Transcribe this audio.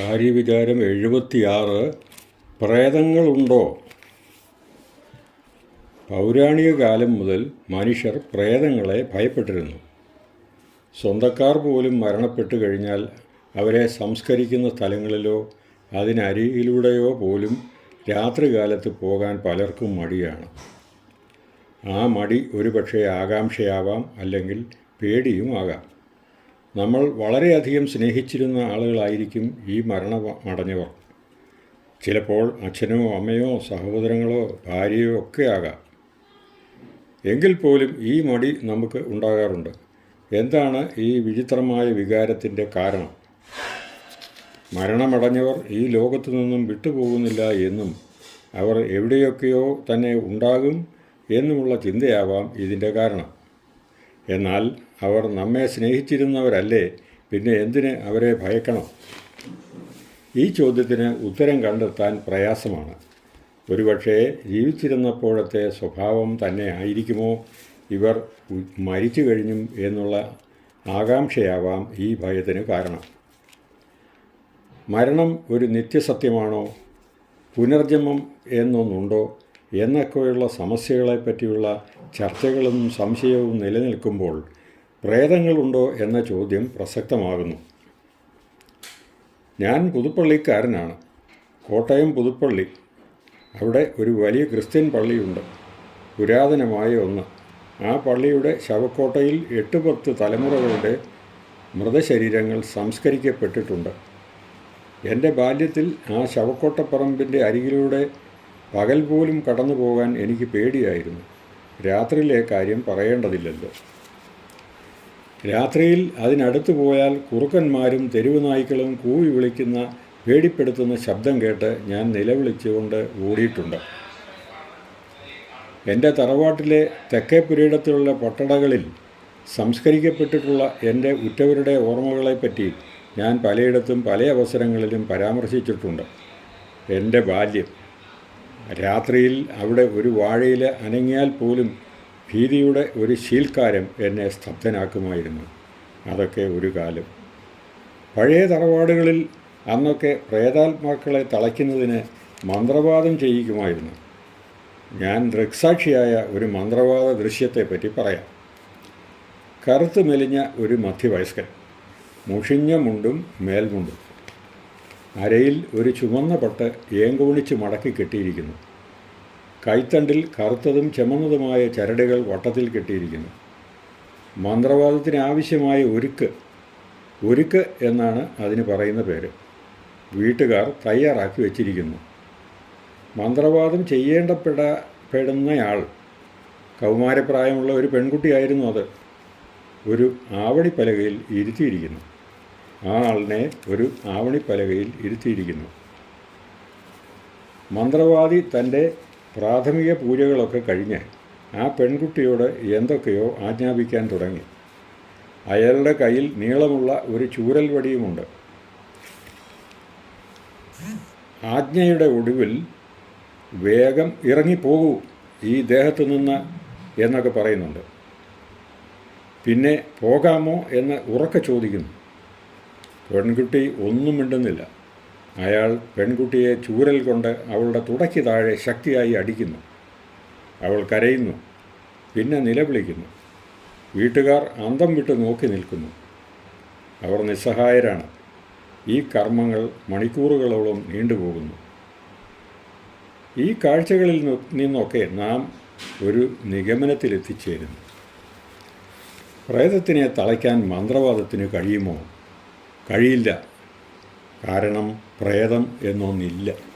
കാര്യവിചാരം എഴുപത്തിയാറ് പ്രേതങ്ങളുണ്ടോ? പൗരാണിക കാലം മുതൽ മനുഷ്യർ പ്രേതങ്ങളെ ഭയപ്പെട്ടിരുന്നു. സ്വന്തക്കാർ പോലും മരണപ്പെട്ടു കഴിഞ്ഞാൽ അവരെ സംസ്കരിക്കുന്ന സ്ഥലങ്ങളിലോ അതിനരികിലൂടെയോ പോലും രാത്രികാലത്ത് പോകാൻ പലർക്കും മടിയാണ്. ആ മടി ഒരുപക്ഷെ ആകാംക്ഷയാവാം അല്ലെങ്കിൽ പേടിയും ആകാം നമ്മൾ വളരെയധികം സ്നേഹിച്ചിരുന്ന ആളുകളായിരിക്കും ഈ മരണമടഞ്ഞവർ. ചിലപ്പോൾ അച്ഛനോ അമ്മയോ സഹോദരങ്ങളോ ഭാര്യയോ ഒക്കെ ആകാം. എങ്കിൽ പോലും ഈ മടി നമുക്ക് ഉണ്ടാകാറുണ്ട്. എന്താണ് ഈ വിചിത്രമായ വികാരത്തിന്റെ കാരണം? മരണമടഞ്ഞവർ ഈ ലോകത്തു നിന്നും വിട്ടുപോകുന്നില്ല എന്നും അവർ എവിടെയൊക്കെയോ തന്നെ ഉണ്ടാകും എന്നുമുള്ള ചിന്തയാവാം ഇതിന്റെ കാരണം. എന്നാൽ അവർ നമ്മെ സ്നേഹിച്ചിരുന്നവരല്ലേ? പിന്നെ എന്തിന് അവരെ ഭയക്കണം? ഈ ചോദ്യത്തിന് ഉത്തരം കണ്ടെത്താൻ പ്രയാസമാണ്. ഒരുപക്ഷേ ജീവിച്ചിരുന്നപ്പോഴത്തെ സ്വഭാവം തന്നെ ആയിരിക്കുമോ? ഇവർ മരിച്ചു കഴിഞ്ഞും എന്നുള്ള ആകാംക്ഷയാവാം ഈ ഭയത്തിന് കാരണം. മരണം ഒരു നിത്യസത്യമാണോ? പുനർജന്മം എന്നൊന്നുണ്ടോ? എന്നൊക്കെയുള്ള സമസ്യകളെപ്പറ്റിയുള്ള ചർച്ചകളും സംശയവും നിലനിൽക്കുമ്പോൾ പ്രേതങ്ങളുണ്ടോ എന്ന ചോദ്യം പ്രസക്തമാകുന്നു. ഞാൻ പുതുപ്പള്ളിക്കാരനാണ്. കോട്ടയം പുതുപ്പള്ളി. അവിടെ ഒരു വലിയ ക്രിസ്ത്യൻ പള്ളിയുണ്ട്. പുരാതനമായ ഒന്ന്. ആ പള്ളിയുടെ ശവക്കോട്ടയിൽ എട്ട് പത്ത് തലമുറകളുടെ മൃതശരീരങ്ങൾ സംസ്കരിക്കപ്പെട്ടിട്ടുണ്ട്. എന്റെ ബാല്യത്തിൽ ആ ശവക്കോട്ടപ്പറമ്പിന്റെ അരികിലൂടെ പകൽ പോലും കടന്നു പോകാൻ എനിക്ക് പേടിയായിരുന്നു. രാത്രിയിലെ കാര്യം പറയേണ്ടതില്ലല്ലോ. രാത്രിയിൽ അതിനടുത്ത് പോയാൽ കുറുക്കന്മാരും തെരുവ് നായ്ക്കളും കൂവി വിളിക്കുന്ന പേടിപ്പെടുത്തുന്ന ശബ്ദം കേട്ട് ഞാൻ നിലവിളിച്ചുകൊണ്ട് ഓടിയിട്ടുണ്ട്. എന്റെ തറവാട്ടിലെ തെക്കേ പുരയിടത്തിലുള്ള പട്ടടകളിൽ സംസ്കരിക്കപ്പെട്ടിട്ടുള്ള എന്റെ ഉറ്റവരുടെ ഓർമ്മകളെപ്പറ്റി ഞാൻ പലയിടത്തും പല അവസരങ്ങളിലും പരാമർശിച്ചിട്ടുണ്ട്. എന്റെ ബാല്യം. രാത്രിയിൽ അവിടെ ഒരു വാഴയില അനങ്ങിയാൽ പോലും ഭീതിയുടെ ഒരു ശീൽക്കാരം എന്നെ സ്തബ്ധനാക്കുമായിരുന്നു. അതൊക്കെ ഒരു കാലം. പഴയ തറവാടുകളിൽ അന്നൊക്കെ പ്രേതാത്മാക്കളെ തളയ്ക്കുന്നതിന് മന്ത്രവാദം ചെയ്യിക്കുമായിരുന്നു ഞാൻ ദൃക്സാക്ഷിയായ ഒരു മന്ത്രവാദ ദൃശ്യത്തെപ്പറ്റി പറയാം. കറുത്ത് മെലിഞ്ഞ ഒരു മധ്യവയസ്കൻ. മുഷിഞ്ഞ മുണ്ടും മേൽമുണ്ടും. അരയിൽ ഒരു ചുമന്ന പട്ട് ഏങ്കോണിച്ച് മടക്കി കെട്ടിയിരിക്കുന്നു. കൈത്തണ്ടിൽ കറുത്തതും ചെമന്നതുമായ ചരടുകൾ വട്ടത്തിൽ കെട്ടിയിരിക്കുന്നു. മന്ത്രവാദത്തിന് ആവശ്യമായ ഒരുക്ക് ഒരുക്ക് എന്നാണ് അതിന് പറയുന്ന പേര്. വീട്ടുകാർ തയ്യാറാക്കി വച്ചിരിക്കുന്നു. മന്ത്രവാദം ചെയ്യേണ്ടപ്പെട പെടുന്നയാൾ കൗമാരപ്രായമുള്ള ഒരു പെൺകുട്ടിയായിരുന്നു അത്. ഒരു ആവണിപ്പലകയിൽ ഇരുത്തിയിരിക്കുന്നു. ആ ആളിനെ ഒരു ആവണിപ്പലകയിൽ ഇരുത്തിയിരിക്കുന്നു. മന്ത്രവാദി തന്റെ പ്രാഥമിക പൂജകളൊക്കെ കഴിഞ്ഞ് ആ പെൺകുട്ടിയോട് എന്തൊക്കെയോ ആജ്ഞാപിക്കാൻ തുടങ്ങി. അയാളുടെ കയ്യിൽ നീളമുള്ള ഒരു ചൂരൽ വടിയുമുണ്ട്. ആജ്ഞയുടെ ഒടുവിൽ വേഗം ഇറങ്ങിപ്പോകൂ ഈ ദേഹത്തു നിന്ന് എന്നൊക്കെ പറയുന്നുണ്ട്. പിന്നെ പോകാമോ എന്ന് ഉറക്കെ ചോദിക്കുന്നു. പെൺകുട്ടി ഒന്നും മിണ്ടുന്നില്ല. അയാൾ പെൺകുട്ടിയെ ചൂരൽ കൊണ്ട് അവളുടെ തുടയ്ക്ക് താഴെ ശക്തിയായി അടിക്കുന്നു. അവൾ കരയുന്നു പിന്നെ നിലവിളിക്കുന്നു. വീട്ടുകാർ അന്തം വിട്ട് നോക്കി നിൽക്കുന്നു. അവർ നിസ്സഹായരാണ്. ഈ കർമ്മങ്ങൾ മണിക്കൂറുകളോളം നീണ്ടുപോകുന്നു. ഈ കാഴ്ചകളിൽ നിന്നൊക്കെ നാം ഒരു നിഗമനത്തിലെത്തിച്ചേരുന്നു. പ്രേതത്തിനെ തളയ്ക്കാൻ മന്ത്രവാദത്തിന് കഴിയുമോ? കഴിയില്ല. കാരണം പ്രേതം എന്നൊന്നില്ല.